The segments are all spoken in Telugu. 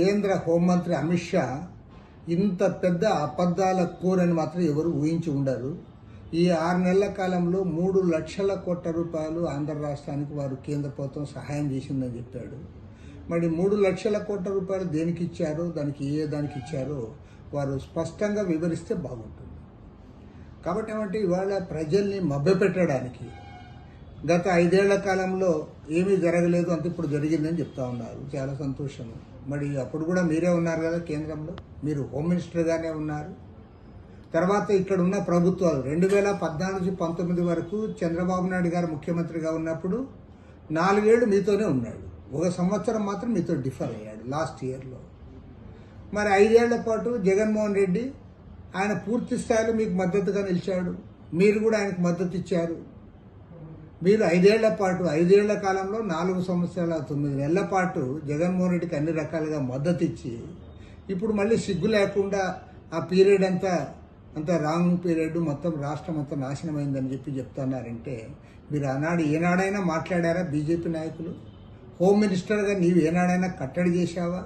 కేంద్ర హోంమంత్రి అమిత్ షా ఇంత పెద్ద అబద్ధాల కూరని మాత్రం ఎవరు ఊహించి ఉండరు. ఈ ఆరు నెలల కాలంలో మూడు లక్షల కోట్ల రూపాయలు ఆంధ్ర రాష్ట్రానికి వారు కేంద్ర ప్రభుత్వం సహాయం చేసిందని చెప్పాడు. మరి మూడు లక్షల కోట్ల రూపాయలు దేనికి ఇచ్చారో దానికి ఏ దానికి ఇచ్చారో వారు స్పష్టంగా వివరిస్తే బాగుంటుంది. కాబట్టి ఏమంటే ఇవాళ ప్రజల్ని మభ్యపెట్టడానికి గత ఐదేళ్ళ కాలంలో ఏమీ జరగలేదు అంత ఇప్పుడు జరిగిందని చెప్తా ఉన్నారు. చాలా సంతోషం మరి అప్పుడు కూడా మీరే ఉన్నారు కదా కేంద్రంలో? మీరు హోమ్ మినిస్టర్గానే ఉన్నారు. తర్వాత ఇక్కడ ఉన్న ప్రభుత్వాలు రెండు వేల పద్నాలుగు పంతొమ్మిది వరకు చంద్రబాబు నాయుడు గారు ముఖ్యమంత్రిగా ఉన్నప్పుడు నాలుగేళ్ళు మీతోనే ఉన్నాడు. ఒక సంవత్సరం మాత్రం మీతో డిఫర్ అయ్యాడు లాస్ట్ ఇయర్లో. మరి ఐదేళ్ళ పాటు జగన్మోహన్ రెడ్డి ఆయన పూర్తి స్థాయిలో మీకు మద్దతుగా నిలిచాడు. మీరు కూడా ఆయనకు మద్దతు ఇచ్చారు. మీరు ఐదేళ్ళ పాటు ఐదేళ్ళ కాలంలో నాలుగు సంవత్సరాల తొమ్మిది నెలల పాటు జగన్మోహన్ రెడ్డికి అన్ని రకాలుగా మద్దతు ఇచ్చి ఇప్పుడు మళ్ళీ సిగ్గు లేకుండా ఆ పీరియడ్ అంతా అంతా రాంగ్ పీరియడ్ మొత్తం రాష్ట్రం అంతా నాశనమైందని చెప్పి చెప్తున్నారంటే మీరు ఆనాడు ఏనాడైనా మాట్లాడారా బీజేపీ నాయకులు? హోమ్ మినిస్టర్గా నీవు ఏనాడైనా కట్టడి చేశావా?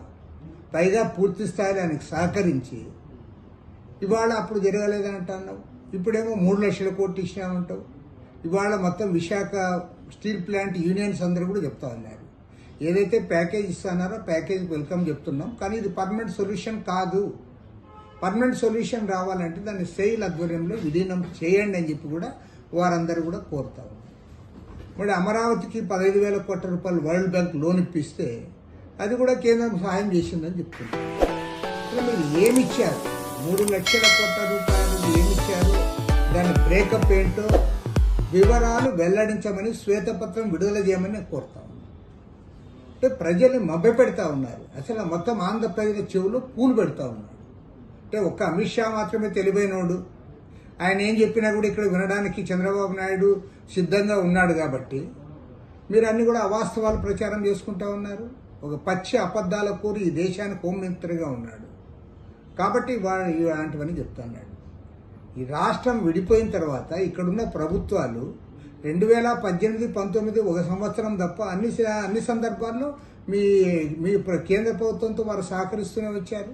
పైగా పూర్తి స్థాయిలో ఆయనకు సహకరించి ఇవాళ అప్పుడు జరగలేదని అంటున్నావు ఇప్పుడేమో మూడు లక్షల కోట్లు ఇచ్చినామంటావు ఇవాళ మొత్తం విశాఖ స్టీల్ ప్లాంట్ యూనియన్స్ అందరూ కూడా చెప్తా ఉన్నారు. ఏదైతే ప్యాకేజ్ ఇస్తున్నారో ప్యాకేజ్ వెల్కమ్ చెప్తున్నాం. కానీ ఇది పర్మనెంట్ సొల్యూషన్ కాదు. పర్మనెంట్ సొల్యూషన్ రావాలంటే దాన్ని సెయిల్ ఆధ్వర్యంలో విలీనం చేయండి అని చెప్పి కూడా వారందరూ కూడా కోరుతా ఉన్నారు. మరి అమరావతికి పదహైదు వేల కోట్ల రూపాయలు వరల్డ్ బ్యాంక్ లోన్ ఇప్పిస్తే అది కూడా కేంద్రం సహాయం చేసిందని చెప్తున్నారు. మీరు ఏమి ఇచ్చారు? మూడు లక్షల కోట్ల రూపాయలు ఏమిచ్చారు దాని బ్రేకప్ ఏంటో వివరాలు వెల్లడించమని శ్వేతపత్రం విడుదల చేయమని నేను కోరుతా. అంటే ప్రజల్ని మభ్యపెడతా ఉన్నారు. అసలు మొత్తం ఆంధ్రప్రదేశ్ చెవులో పూలు పెడతా ఉన్నారు. అంటే ఒక్క అమిత్ షా మాత్రమే తెలివైనోడు. ఆయన ఏం చెప్పినా కూడా ఇక్కడ వినడానికి చంద్రబాబు నాయుడు సిద్ధంగా ఉన్నాడు కాబట్టి మీరు అన్ని కూడా అవాస్తవాలు ప్రచారం చేసుకుంటా ఉన్నారు. ఒక పచ్చి అబద్ధాల కూరి ఈ దేశానికి హోమ్ ఉన్నాడు. కాబట్టి వాడు ఇలాంటివన్నీ చెప్తున్నాడు ఈ రాష్ట్రం విడిపోయిన తర్వాత ఇక్కడున్న ప్రభుత్వాలు రెండు వేల పద్దెనిమిది పంతొమ్మిది ఒక సంవత్సరం తప్ప అన్ని అన్ని సందర్భాల్లో మీ మీ ప్ర- కేంద్ర ప్రభుత్వంతో వారు సహకరిస్తూనే వచ్చారు.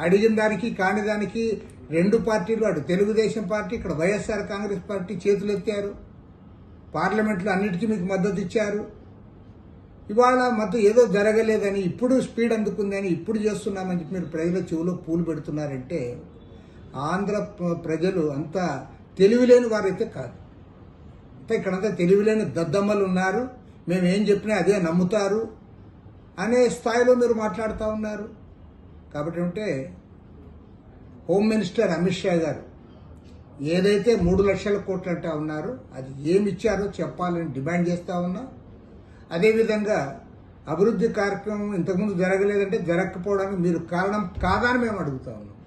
అడిగిన దానికి కాని దానికి రెండు పార్టీలు అటు తెలుగుదేశం పార్టీ ఇక్కడ వైఎస్ఆర్ కాంగ్రెస్ పార్టీ చేతులు ఎత్తారు. పార్లమెంట్లో అన్నిటికీ మీకు మద్దతు ఇచ్చారు. ఇవాళ మొత్తం ఏదో జరగలేదని ఇప్పుడు స్పీడ్ అందుకుందని ఇప్పుడు చేస్తున్నామని చెప్పి మీరు ప్రజల చెవులో పూలు పెడుతున్నారంటే ఆంధ్ర ప్ర- ప్రజలు అంతా తెలివిలేని వారైతే కాదు. అంటే ఇక్కడంతా తెలివిలేని దద్దమ్మలు ఉన్నారు. మేము ఏం చెప్పినా అదే నమ్ముతారు అనే స్థాయిలో మీరు మాట్లాడుతూ ఉన్నారు. కాబట్టి అంటే హోమ్ మినిస్టర్ అమిత్ షా గారు ఏదైతే మూడు లక్షల కోట్లు అంటా ఉన్నారో అది ఏమి ఇచ్చారో చెప్పాలని డిమాండ్ చేస్తూ ఉన్నా. అదేవిధంగా అభివృద్ధి కార్యక్రమం ఇంతకుముందు జరగలేదంటే జరగకపోవడానికి మీరు కారణం కాదని మేము అడుగుతా ఉన్నాం.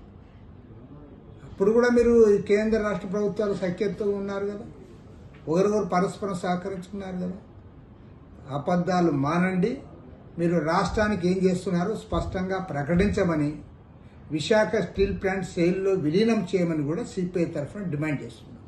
ఇప్పుడు కూడా మీరు కేంద్ర రాష్ట్ర ప్రభుత్వాలు సఖ్యతతో ఉన్నారు కదా. ఒకరికొకరు పరస్పరం సహకరించుకున్నారు కదా. అబద్ధాలు మానండి. మీరు రాష్ట్రానికి ఏం చేస్తున్నారో స్పష్టంగా ప్రకటించమని విశాఖ స్టీల్ ప్లాంట్ సేల్లో విలీనం చేయమని కూడా సిపిఐ తరఫున డిమాండ్ చేస్తున్నారు